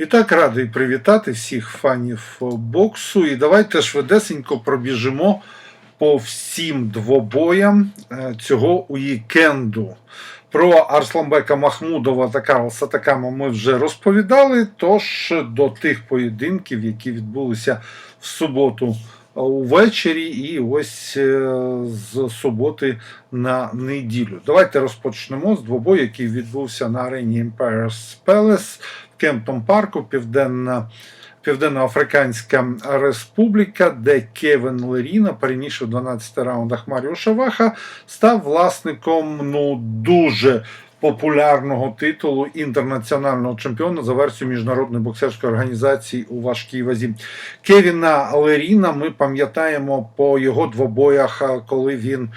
І так радий привітати всіх фанів боксу. І давайте швидесенько пробіжимо по всім двобоям е, цього уікенду. Про Арсламбека Махмудова та Карлса Такама ми вже розповідали. Тож до тих поєдинків, які відбулися в суботу е, увечері, і ось е, з суботи на неділю. Давайте розпочнемо з двобою, який відбувся на арені Empire's Palace в Кемптон Парку, Південна. Південноафриканська Республіка, де Кевін Леріна, перемігши в 12 раундах Маріо Шаваха, став власником ну дуже популярного титулу інтернаціонального чемпіона за версією міжнародної боксерської організації у важкій вазі. Кевіна Леріна ми пам'ятаємо по його двобоях, коли він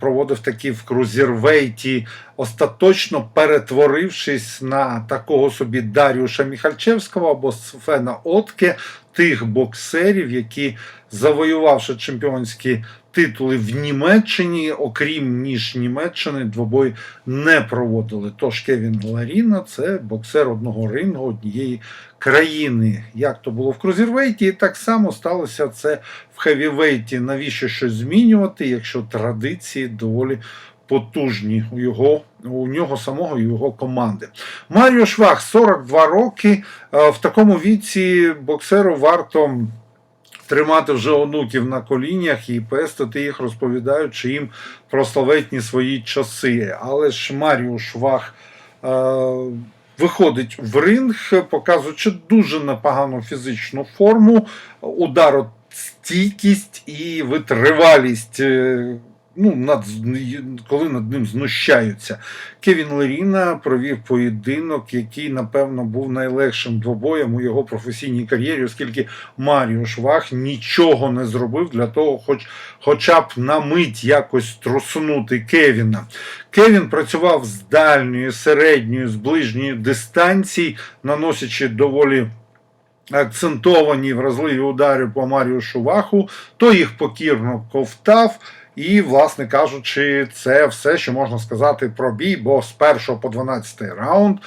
проводив такі в крузірвейті, остаточно перетворившись на такого собі Даріуша Міхальчевського або Сфена Отке, тих боксерів, які, завоювавши чемпіонські титули в Німеччині, окрім ніж Німеччини, двобой не проводили. Тож Кевін Ларіна це боксер одного рингу однієї країни. Як то було в крузірвейті, і так само сталося це в хевівейті. Навіщо щось змінювати, якщо традиції доволі потужні у його у нього самого і його команди. Маріо Швах 42 роки. Е, В такому віці боксеру варто тримати вже онуків на коліннях і пестити їх, розповідаючи їм про славетні свої часи. Але ж Маріо Швах. е, Виходить в ринг, показуючи дуже непогану фізичну форму, ударостійкість і витривалість, е, ну, над, коли над ним знущаються. Кевін Леріна провів поєдинок, який, напевно, був найлегшим двобоєм у його професійній кар'єрі, оскільки Маріо Швах нічого не зробив для того, хоч, хоча б на мить якось труснути Кевіна. Кевін працював з дальньої, середньої, з ближньої дистанції, наносячи доволі акцентовані вразливі удари по Марію Шуваху, то їх покірно ковтав. І, власне кажучи, це все, що можна сказати про бій, бо з 1 по 12 раунд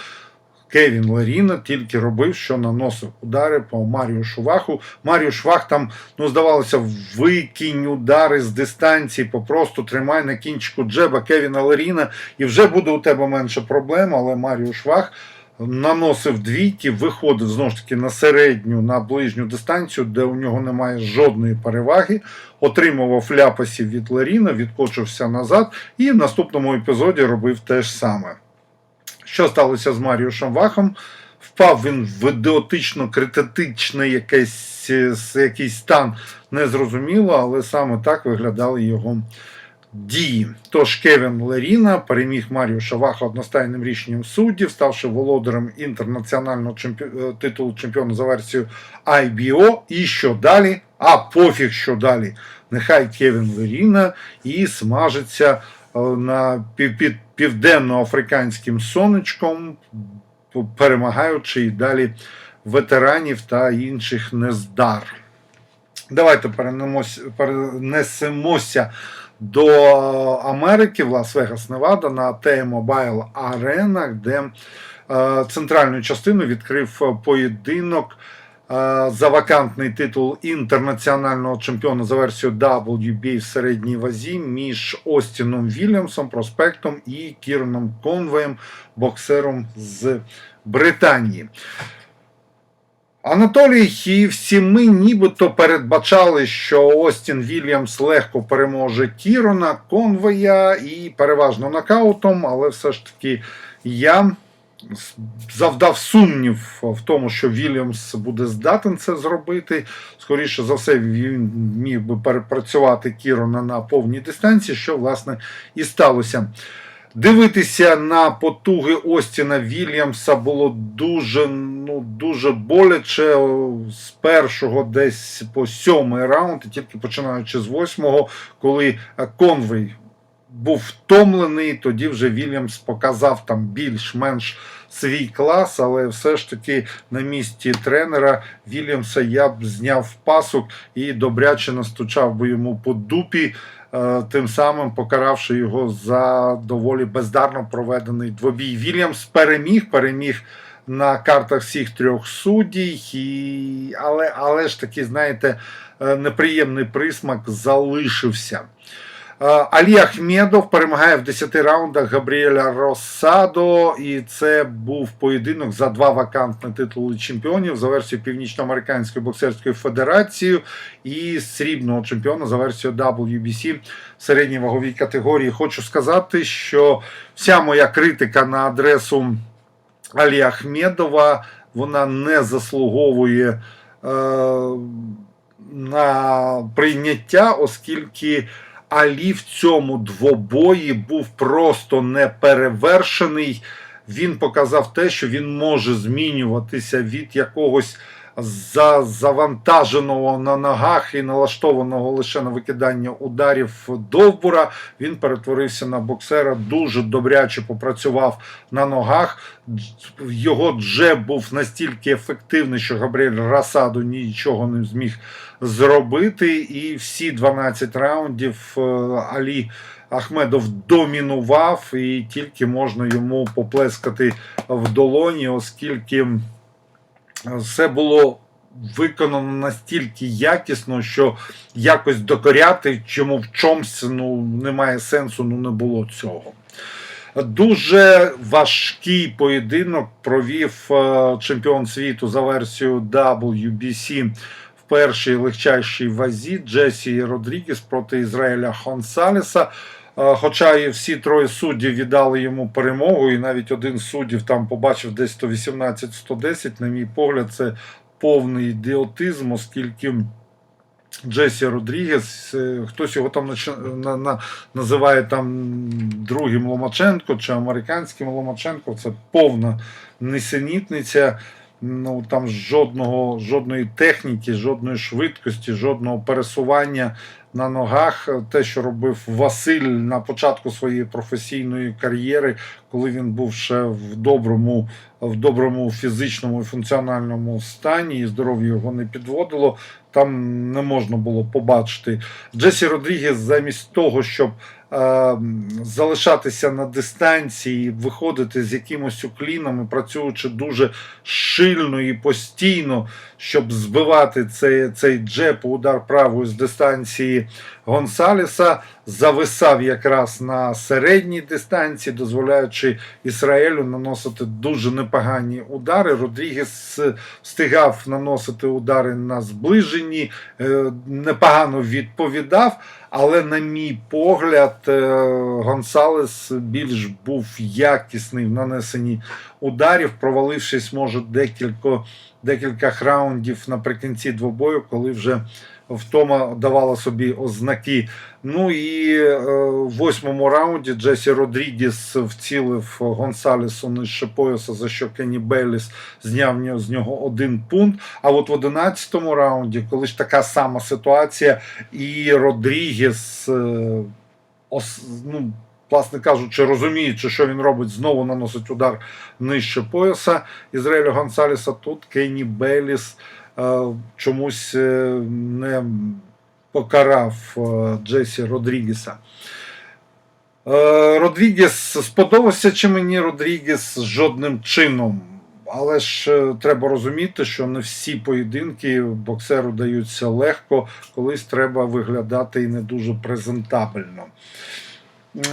Кевін Леріна тільки робив, що наносив удари по Марію Шуваху. Марію Швах там, ну, здавалося, викинь удари з дистанції, попросту тримай на кінчику джеба Кевіна Леріна, і вже буде у тебе менше проблем, але Марію Швах наносив двійки, виходив знову ж таки на середню, на ближню дистанцію, де у нього немає жодної переваги, отримував ляпасів від Леріна, відкочився назад, і в наступному епізоді робив те ж саме. Що сталося з Маріушем Вахом? Впав він в ідеотично критичний якийсь, е, якийсь стан незрозуміло, але саме так виглядали його дії. Тож Кевін Леріна переміг Марію Шаваха одностайним рішенням суддів, ставши володарем інтернаціонального чемпі... е, титулу чемпіона за версією IBO. І що далі? А пофіг, що далі. Нехай Кевін Леріна і смажиться е, на під південно-африканським сонечком, перемагаючи і далі ветеранів та інших нездар. Давайте перенесемося до Америки в Лас-Вегас, Невада на T-Mobile Arena, де е, центральну частину відкрив поєдинок е, за вакантний титул інтернаціонального чемпіона за версією WBA в середній вазі між Остіном Вільямсом, проспектом і Кіроном Конвеєм, боксером з Британії. Анатолій і всі ми нібито передбачали, що Остін Вільямс легко переможе Кірона, Конвея і переважно нокаутом, але все ж таки я завдав сумнів в тому, що Вільямс буде здатен це зробити. Скоріше за все, він міг би перепрацювати Кірона на повній дистанції, що власне і сталося. Дивитися на потуги Остіна Вільямса було дуже ну, дуже боляче. З першого десь по сьомий раунд, тільки починаючи з восьмого, коли Конвей був втомлений, тоді вже Вільямс показав там більш-менш свій клас, але все ж таки на місці тренера Вільямса я б зняв пасок і добряче настучав би йому по дупі е, тим самим покаравши його за доволі бездарно проведений двобій. Вільямс переміг, переміг на картах всіх трьох суддій, і... але, але ж таки, знаєте, е, неприємний присмак залишився. Е, Алі Ахмедов перемагає в 10 раундах Габріеля Росадо, і це був поєдинок за два вакантні титули чемпіонів за версією Північноамериканської боксерської федерації і срібного чемпіона за версією WBC в середній ваговій категорії. Хочу сказати, що вся моя критика на адресу Алі Ахмедова вона не заслуговує е, на прийняття, оскільки Алі в цьому двобої був просто неперевершений. Він показав те, що він може змінюватися від якогось завантаженого на ногах і налаштованого лише на викидання ударів довбура. Він перетворився на боксера, дуже добряче попрацював на ногах. Його джеб був настільки ефективний, що Габріель Расаду нічого не зміг зробити. І всі 12 раундів е, Алі Ахмедов домінував, і тільки можна йому поплескати в долоні, оскільки все було виконано настільки якісно, що якось докоряти чому в чомусь ну, немає сенсу, ну не було цього. Дуже важкий поєдинок провів е, чемпіон світу за версією WBC в першій легчайшій вазі Джесі Родрігес проти Ізраїля Хонсалеса. Е, Хоча і всі троє суддів віддали йому перемогу, і навіть один з суддів там побачив десь 118-110, на мій погляд, це повний ідіотизм, оскільки Джесі Родрігес, е, хтось його там на, називає там другим Ломаченко чи американським Ломаченко. Це повна несенітниця. Ну там жодного, жодної техніки, жодної швидкості, жодного пересування на ногах. Те, що робив Василь на початку своєї професійної кар'єри, коли він був ще в доброму, в доброму фізичному і функціональному стані, і здоров'я його не підводило. Там не можна було побачити. Джесі Родрігес замість того, щоб залишатися на дистанції, виходити з якимось уклінами, працюючи дуже шильно і постійно, щоб збивати цей, цей джеб, удар правою з дистанції Гонсалеса, зависав якраз на середній дистанції, дозволяючи Ізраїлю наносити дуже непогані удари. Родрігес встигав наносити удари на зближенні, е, непогано відповідав. Але, на мій погляд, е, Гонсалес більш був якісний в нанесенні ударів, провалившись, може, декілька, декілька раундів наприкінці двобою, коли вже втома давала собі ознаки. Ну і е, в восьмому раунді Джесі Родрігес вцілив Гонсалесу нижче пояса, за що Кенні Бейліс зняв з нього один пункт. А от в одинадцятому раунді, коли ж така сама ситуація, і Родрігес, е, ну, власне кажучи, розуміючи, що він робить, знову наносить удар нижче пояса Ізраїля Гонсалеса. Тут Кенні Бейліс е, чомусь е, не покарав е, Джесі Родрігеса. Е, Родрігес сподобався чи мені Родрігес жодним чином. Але ж е, треба розуміти, що не всі поєдинки боксеру даються легко, колись треба виглядати і не дуже презентабельно.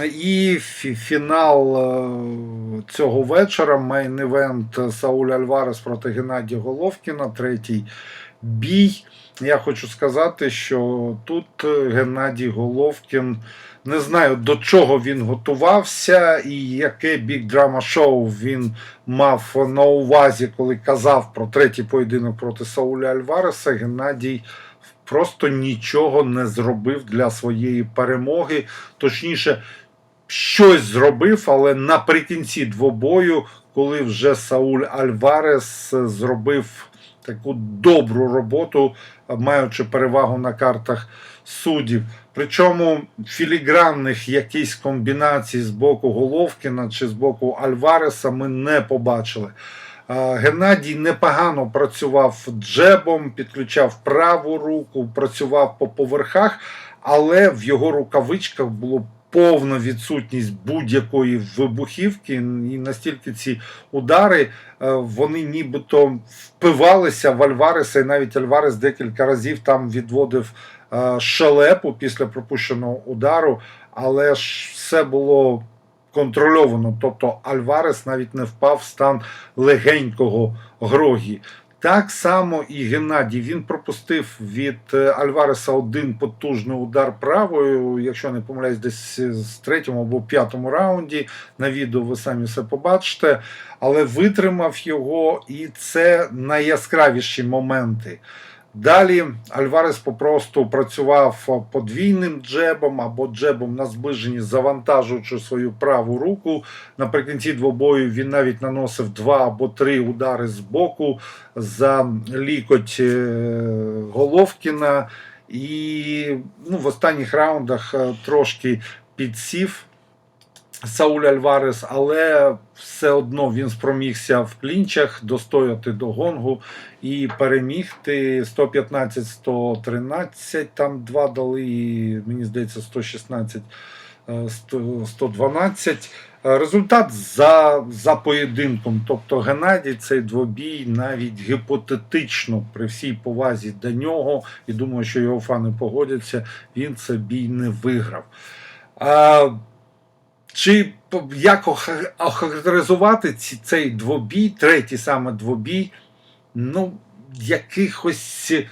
І фінал е, цього вечора мейн-івент Сауль Альварес проти Геннадія Головкіна, третій бій. Я хочу сказати, що тут Геннадій Головкін не знаю до чого він готувався і яке бік драма шоу він мав на увазі, коли казав про третій поєдинок проти Сауля Альвареса. Геннадій просто нічого не зробив для своєї перемоги. Точніше, щось зробив, але наприкінці двобою, коли вже Сауль Альварес зробив таку добру роботу, маючи перевагу на картах суддів. Причому філігранних якісь комбінацій з боку Головкіна чи з боку Альвареса ми не побачили. Геннадій непогано працював джебом, підключав праву руку, працював по поверхах, але в його рукавичках було повна відсутність будь-якої вибухівки, і настільки ці удари е, вони нібито впивалися в Альвареса, і навіть Альварес декілька разів там відводив е, шелепу після пропущеного удару, але ж все було контрольовано. Тобто Альварес навіть не впав в стан легенького грогі. Так само і Геннадій. Він пропустив від е, Альвареса один потужний удар правою, якщо не помиляюсь, десь з третьому або п'ятому раунді. На відео ви самі все побачите, але витримав його, і це найяскравіші моменти. Далі Альварес попросту працював подвійним джебом або джебом на зближенні, завантажуючи свою праву руку. Наприкінці двобою він навіть наносив два або три удари з боку за лікоть е, Головкіна. І ну, в останніх раундах е, трошки підсів Сауль Альварес, але все одно він спромігся в клінчах достояти до гонгу і перемігти 115-113, там два дали, і мені здається, 116. е, 100 112. Е, Результат за, за поєдинком. Тобто Геннадій цей двобій навіть гіпотетично при всій повазі до нього, і думаю, що його фани погодяться, він цей бій не виграв. А, чи як охарактеризувати цей двобій, третій саме двобій, ну, якихось. е,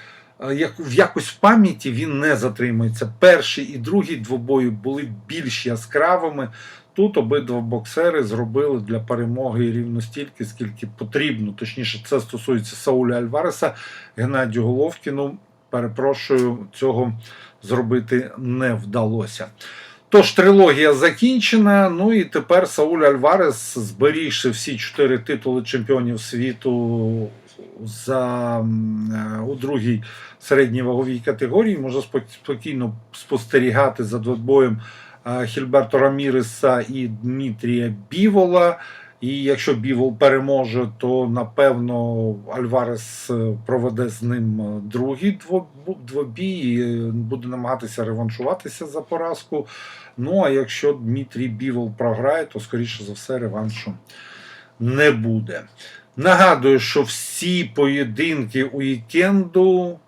Як, в якось пам'яті він не затримується. Перший і другий двобої були більш яскравими. Тут обидва боксери зробили для перемоги рівно стільки, скільки потрібно. Точніше, це стосується Сауля Альвареса, Геннадію Головкіну. Перепрошую, цього зробити не вдалося. Тож трилогія закінчена. Ну і тепер Сауль Альварес, зберігши всі чотири титули чемпіонів світу за, е, у другій середній ваговій категорії, може спокійно спостерігати за двобоєм е, Хільберто Раміреса і Дмитрія Бівола. І якщо Бівол переможе, то напевно Альварес е, проведе з ним е, другий двобій, е, буде намагатися реваншуватися за поразку. Ну а якщо Дмитрій Бівол програє, то скоріше за все реваншу не буде. Нагадую, що всі поєдинки уікенду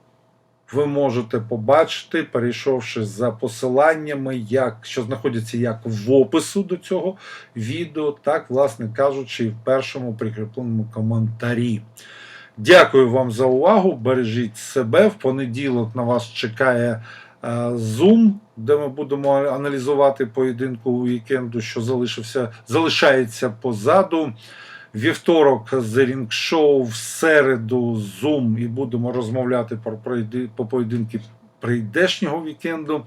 ви можете побачити, перейшовши за посиланнями, як, що знаходяться як в опису до цього відео, так, власне кажучи, і в першому прикріпленому коментарі. Дякую вам за увагу. Бережіть себе. В понеділок на вас чекає е, Zoom, де ми будемо аналізувати поєдинку уікенду, що залишився, залишається позаду. Вівторок The Ring Show, в середу Zoom і будемо розмовляти про по поєдинки прийдешнього вікенду.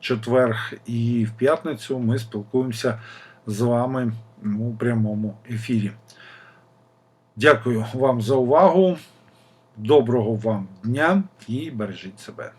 Четверг і в п'ятницю ми спілкуємося з вами у прямому ефірі. Дякую вам за увагу. Доброго вам дня і бережіть себе.